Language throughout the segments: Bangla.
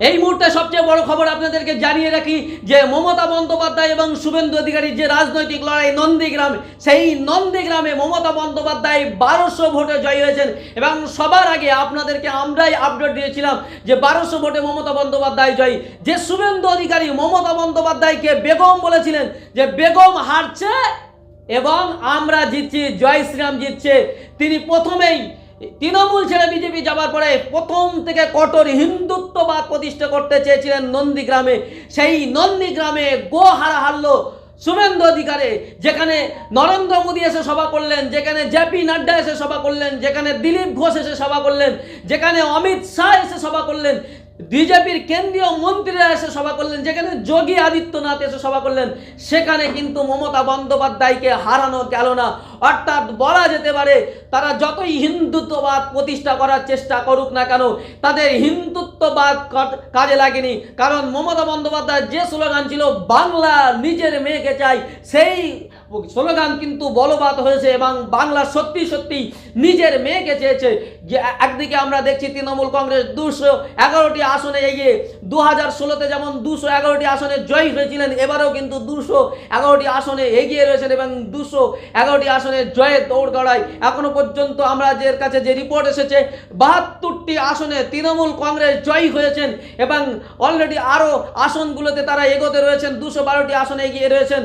এই মুহূর্তে সবচেয়ে বড় খবর আপনাদেরকে জানিয়ে রাখি যে মমতা বন্দ্যোপাধ্যায় এবং শুভেন্দু অধিকারী যে রাজনৈতিক লড়াই নন্দীগ্রাম, সেই নন্দীগ্রামে মমতা বন্দ্যোপাধ্যায় বারোশো ভোটে জয়ী হয়েছেন। এবং সবার আগে আপনাদেরকে আমরাই আপডেট দিয়েছিলাম যে বারোশো ভোটে মমতা বন্দ্যোপাধ্যায় জয়ী। যে শুভেন্দু অধিকারী মমতা বন্দ্যোপাধ্যায়কে বেগম বলেছিলেন যে বেগম হারছে এবং আমরা জিতছি, জয় শ্রীরাম জিতছে। তিনি প্রথমেই তৃণমূল ছেড়ে বিজেপি যাবার পরে প্রথম থেকে কঠোর হিন্দুত্ববাদ প্রতিষ্ঠা করতে চেয়েছিলেন নন্দীগ্রামে। সেই নন্দীগ্রামে গো হারা হারলো শুভেন্দু অধিকারে, যেখানে নরেন্দ্র মোদী এসে সভা করলেন, যেখানে জেপি নাড্ডা এসে সভা করলেন, যেখানে দিলীপ ঘোষ এসে সভা করলেন, যেখানে অমিত শাহ এসে সভা করলেন বিজেপির কেন্দ্রীয় মন্ত্রীরা এসে সভা করলেন, যেখানে যোগী আদিত্যনাথ এসে সভা করলেন। সেখানে কিন্তু মমতা বন্দ্যোপাধ্যায়কে হারানো গেল না। অর্থাৎ বলা যেতে পারে, তারা যতই হিন্দুত্ববাদ প্রতিষ্ঠা করার চেষ্টা করুক না কেন, তাদের হিন্দুত্ববাদ কাজে লাগেনি। কারণ মমতা বন্দ্যোপাধ্যায়ের যে স্লোগান ছিল, বাংলা নিজের মেয়েকে চাই, সেই স্লোগান কিন্তু বলবাদ হয়েছে এবং বাংলা সত্যি সত্যি নিজের মেয়েকে চেয়েছে। যে একদিকে আমরা দেখছি তৃণমূল কংগ্রেস দুশো এগারোটি আসনে এগিয়ে দু হাজার ষোলোতে যেমন দুশো এগারোটি আসনে জয়ী হয়েছিলেন, এবারেও কিন্তু দুশো এগারোটি আসনে এগিয়ে রয়েছেন এবং দুশো এগারোটি আসনে জয়ের দৌড় গড়ায়। এখনও পর্যন্ত আমরা যে কাছে যে রিপোর্ট এসেছে, বাহাত্তরটি আসনে তৃণমূল কংগ্রেস জয়ী হয়েছেন এবং অলরেডি আরও আসনগুলোতে তারা এগোতে রয়েছেন। দুশো বারোটি আসনে এগিয়ে রয়েছেন।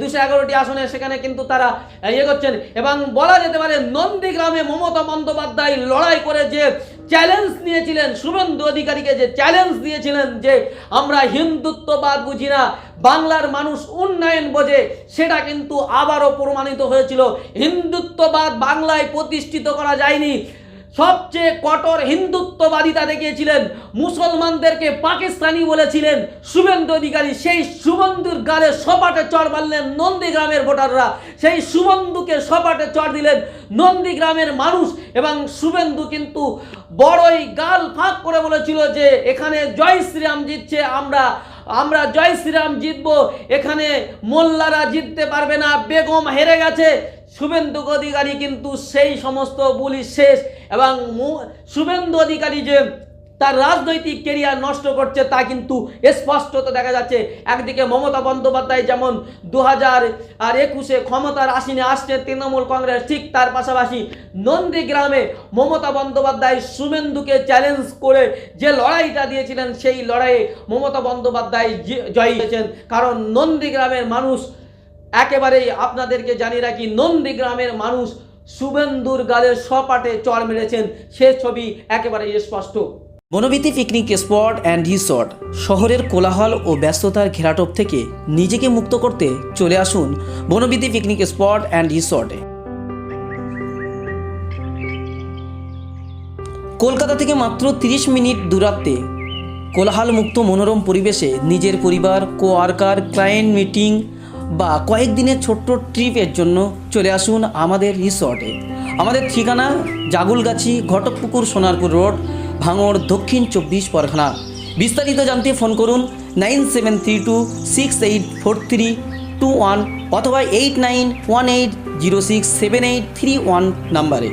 দুশো এগারোটি আসনে সেখানে কিন্তু তারা ইয়ে করছেন। এবং বলা যেতে পারে, নন্দীগ্রামে মমতা বন্দ্যোপাধ্যায় লড়াই করে যে চ্যালেঞ্জ নিয়েছিলেন, শুভেন্দু অধিকারীকে যে চ্যালেঞ্জ দিয়েছিলেন যে আমরা হিন্দুত্ববাদ বুঝি না, বাংলার মানুষ উন্নয়ন বোঝে, সেটা কিন্তু আবারও প্রমাণিত হয়েছিল। হিন্দুত্ববাদ বাংলায় প্রতিষ্ঠিত করা যায়নি। সবচেয়ে কঠোর হিন্দুত্ববাদিতা দেখিয়েছিলেন, মুসলমানদেরকে পাকিস্তানি বলেছিলেন, শুভেন্দু অধিকারী, সেই শুভেন্দুর গালে সপাটে চড় মারলেন নন্দীগ্রামের ভোটাররা। সেই শুভেন্দুকে সপাটে চড় দিলেন নন্দীগ্রামের মানুষ এবং শুভেন্দু কিন্তু বড়ই গাল ফাঁক করে বলেছিল যে, এখানে জয় শ্রীরাম জিতছে, আমরা আমরা জয় শ্রীরাম জিতবো, এখানে মোল্লারা জিততে পারবে না, বেগম হেরে গেছে। শুভেন্দু অধিকারী কিন্তু সেই সমস্ত বুলি শেষ এবং শুভেন্দু অধিকারী যে তার রাজনৈতিক কেরিয়ার নষ্ট করছে, তা কিন্তু স্পষ্টত দেখা যাচ্ছে। একদিকে মমতা বন্দ্যোপাধ্যায় যেমন দু হাজার আর একুশে ক্ষমতার আসীনে আসছে তৃণমূল কংগ্রেস, ঠিক তার পাশাপাশি নন্দীগ্রামে মমতা বন্দ্যোপাধ্যায় শুভেন্দুকে চ্যালেঞ্জ করে যে লড়াইটা দিয়েছিলেন, সেই লড়াইয়ে মমতা বন্দ্যোপাধ্যায় জয়ী হয়েছেন। কারণ নন্দীগ্রামের মানুষ, একেবারেই আপনাদেরকে জানিয়ে রাখি নন্দীগ্রামের মানুষ শুভেন্দুর গালে সপাটে চড় মেরেছেন। সে ছবি একেবারেই স্পষ্ট। বনবিতি পিকনিক স্পট অ্যান্ড রিসর্ট শহরের কোলাহল ও ব্যস্ততার ঘেরাটোপ থেকে নিজেকে মুক্ত করতে চলে আসুন বনবিতি পিকনিক স্পট অ্যান্ড রিসর্টে কলকাতা থেকে মাত্র 30 মিনিট দূরত্বে কোলাহলমুক্ত মনোরম পরিবেশে নিজের পরিবার কোয়ার্কার ক্লায়েন্ট মিটিং বা কয়েকদিনের ছোট্ট ট্রিপের জন্য চলে আসুন আমাদের রিসর্টে আমাদের ঠিকানা জাগুলগাছি ঘটকপুকুর সোনারপুর রোড ভাঙড় দক্ষিণ চব্বিশ পরখানা বিস্তারিত জানতে ফোন করুন nine seven three two six eight four three two one অথবা eight nine one eight zero six seven eight three one নাম্বারে